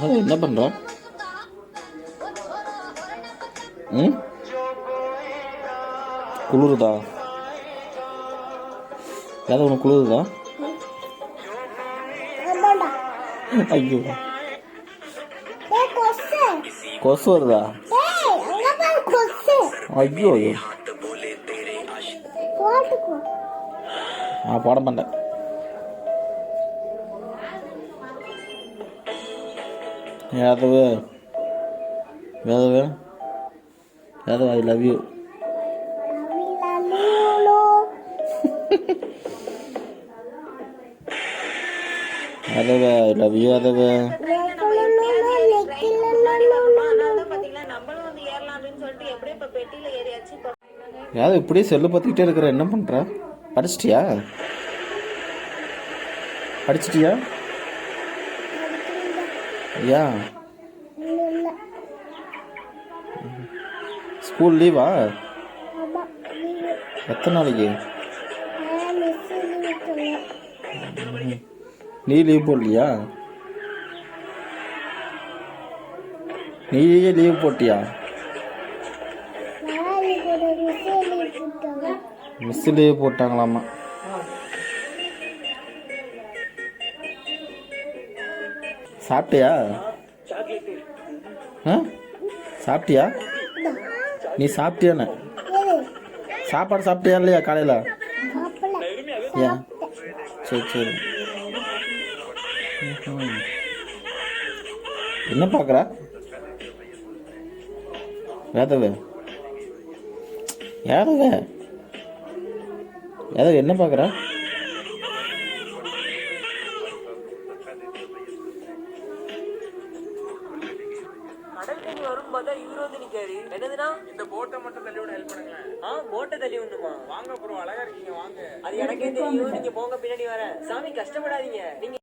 என்ன பண்ற? ம்? குளிருதா? ஏதாவது உனக்கு குளிருதா? ஐயோ. கொசு. வருதா? ஐயோ நான் போட மாட்டேன் Yadava? Yadava? Yadava I love you Yadava I love you Yadava? Yadava இப்படியே செல்லு பார்த்துக்கிட்டே இருக்கிற என்ன பண்ணுற படிச்சிட்டியா? படிச்சிட்டியா? இல்ல ஸ்கூல் லீவா? எத்தனை நாளைக்கு? நீ லீவ் போடலையா? நீயே லீவ் போட்டியா? மிஸ் லீவ் போட்டாங்களாமா? சாப்பிட்டியா? ஆ? சாப்பிட்டியா? நீ சாப்பிட்டியானே சாப்பாடு சாப்பிட்டியா இல்லையா காலையில்? ஏன்? சரி சரி. என்ன பார்க்குற யாதவ? யாதவ? யாதவ என்ன பார்க்குற கடல் தண்ணி வரும்போது இவரு வந்து நிக்காரு என்னதுன்னா? இந்த போட்டை மட்டும் தள்ளி விட ஹெல்ப் பண்ணுங்களேன். ஆ போட்டை தள்ளி விடணுமா? வாங்க ப்ரோ அழகா இருக்கீங்க வாங்க. அது எனக்கே தெரியும். நீங்க போங்க பின்னாடி வர. சாமி கஷ்டப்படாதீங்க. நீங்க